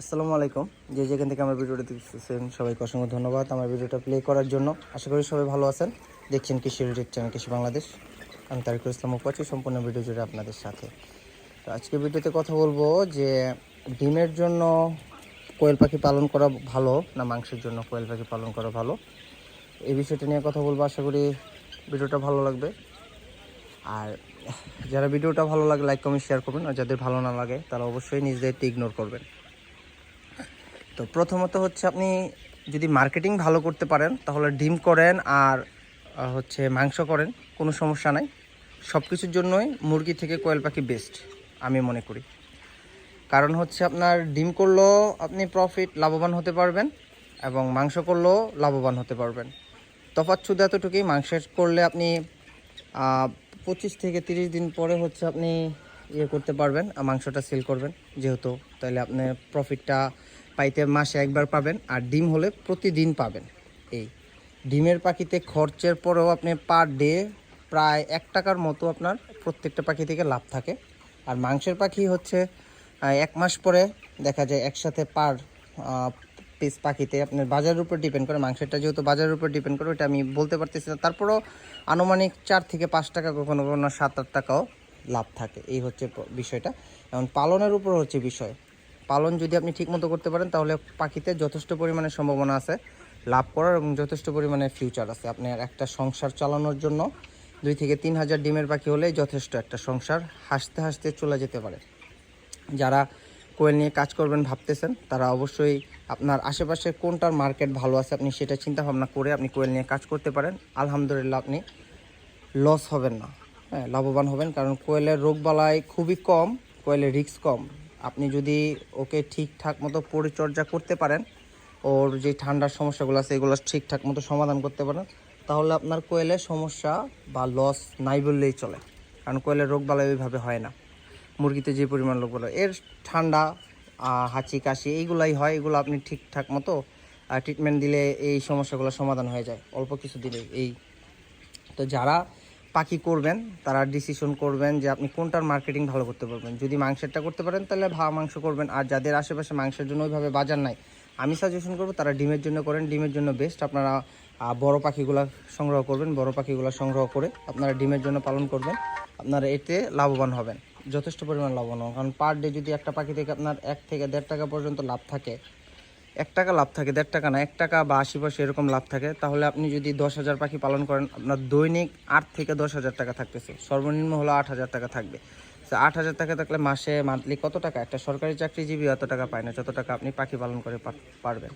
আসসালামু আলাইকুম। যে যেখান থেকে আমার ভিডিওটা দেখতেছেন, সবাইকে অসংখ্য ধন্যবাদ আমার ভিডিওটা প্লে করার জন্য। আশা করি সবাই ভালো আছেন। দেখছেন কৃষি রিলেটেড চ্যানেল কৃষি বাংলাদেশ। আমি তারিকুল ইসলাম উপাচি, সম্পূর্ণ ভিডিও জুড়ে আপনাদের সাথে। তো আজকে ভিডিওতে কথা বলব যে ডিমের জন্য কোয়েল পাখি পালন করা ভালো না মাংসের জন্য কোয়েল পাখি পালন করা ভালো? এই বিষয়টা নিয়ে কথা বলব। আশা করি ভিডিওটা ভালো লাগবে। আর যারা ভিডিওটা ভালো লাগে লাইক কমেন্ট শেয়ার করবেন। আর যাদের ভালো না লাগে, তারা অবশ্যই নিজ দায়িত্বে ইগনোর করবেন। তো প্রথমত হচ্ছে আপনি যদি মার্কেটিং ভালো করতে পারেন, তাহলে ডিম করেন আর হচ্ছে মাংস করেন, কোনো সমস্যা নাই। সব কিছুর জন্যই মুরগি থেকে কোয়েল পাখি বেস্ট আমি মনে করি। কারণ হচ্ছে আপনার ডিম করলেও আপনি প্রফিট লাভবান হতে পারবেন এবং মাংস করলেও লাভবান হতে পারবেন। তফাৎ শুধু এতটুকুই, মাংসের করলে আপনি পঁচিশ থেকে তিরিশ দিন পরে হচ্ছে আপনি ইয়ে করতে পারবেন, মাংসটা সেল করবেন। যেহেতু তাহলে আপনি প্রফিটটা পাইতে মাসে একবার পাবেন আর ডিম হলে প্রতিদিন পাবেন। এই ডিমের পাখিতে খরচের পরেও আপনি পার ডে প্রায় এক টাকার মতো আপনার প্রত্যেকটা পাখি থেকে লাভ থাকে। আর মাংসের পাখি হচ্ছে এক মাস পরে দেখা যায় একসাথে পার পিস পাখিতে আপনার বাজারের উপর ডিপেন্ড করে। মাংসেরটা যেহেতু বাজারের উপর ডিপেন্ড করে ওটা আমি বলতে পারতেছি না। তারপরেও আনুমানিক চার থেকে পাঁচ টাকা, কখনো কখনো সাত, আট টাকাও লাভ থাকে। এই হচ্ছে বিষয়টা। এখন পালনের উপর হচ্ছে বিষয়। পালন যদি আপনি ঠিকমতো করতে পারেন, তাহলে পাখিতে যথেষ্ট পরিমাণে সম্ভাবনা আছে লাভ করার এবং যথেষ্ট পরিমাণে ফিউচার আছে। আপনার একটা সংসার চালানোর জন্য দুই থেকে তিন হাজার ডিমের পাখি হলেই যথেষ্ট একটা সংসার হাসতে হাসতে চলে যেতে পারে। যারা কোয়েল নিয়ে কাজ করবেন ভাবতেছেন, তারা অবশ্যই আপনার আশেপাশে কোনটার মার্কেট ভালো আছে আপনি সেটা চিন্তা ভাবনা করে আপনি কোয়েল নিয়ে কাজ করতে পারেন। আলহামদুলিল্লাহ আপনি লস হবেন না। হ্যাঁ লাভবান হবেন, কারণ কোয়েলের রোগবালাই খুবই কম, কোয়েলের রিস্ক কম। আপনি যদি ওকে ঠিকঠাক মতো পরিচর্যা করতে পারেন, ওর যে ঠান্ডার সমস্যাগুলো আছে এগুলো ঠিকঠাক মতো সমাধান করতে পারেন, তাহলে আপনার কোয়েলের সমস্যা বা লস নাই বললেই চলে। কারণ কোয়েলের রোগ রোগবালাই ওইভাবে হয় না। মুরগিতে যে পরিমাণ লোক বলে, এর ঠান্ডা হাঁচি, কাশি এইগুলাই হয়, এগুলো আপনি ঠিকঠাক মতো ট্রিটমেন্ট দিলে এই সমস্যাগুলো সমাধান হয়ে যায়, অল্প কিছু দিলে এই। তো যারা পাখি করবেন, তারা ডিসিশন করবেন যে আপনি কোনটার মার্কেটিং ভালো করতে পারবেন। যদি মাংসেরটা করতে পারেন, তাহলে ভা মাংস করবেন। আর যাদের আশেপাশে মাংসের জন্য ওইভাবে বাজার নাই, আমি সাজেশন করব তারা ডিমের জন্য করেন। ডিমের জন্য বেস্ট আপনারা বড় পাখিগুলো সংগ্রহ করবেন, বড় পাখিগুলো সংগ্রহ করে আপনারা ডিমের জন্য পালন করবেন। আপনারা এতে লাভবান হবেন, যথেষ্ট পরিমাণ লাভবান হবেন। কারণ পার ডে যদি একটা পাখি থেকে আপনার এক থেকে দেড় টাকা পর্যন্ত লাভ থাকে এক টাকা লাভ থাকে, দেড় টাকা না, এক টাকা বা আশি পয়সা এরকম লাভ থাকে। তাহলে আপনি যদি দশ হাজার পাখি পালন করেন, আপনার দৈনিক আট থেকে দশ হাজার টাকা থাকতেছে। সর্বনিম্ন হলো আট হাজার টাকা থাকবে। তো আট হাজার টাকা থাকলে মাসে, মান্থলি কত টাকা? একটা সরকারি চাকরিজীবী অত টাকা পায় না, যত টাকা আপনি পাখি পালন করে পারবেন।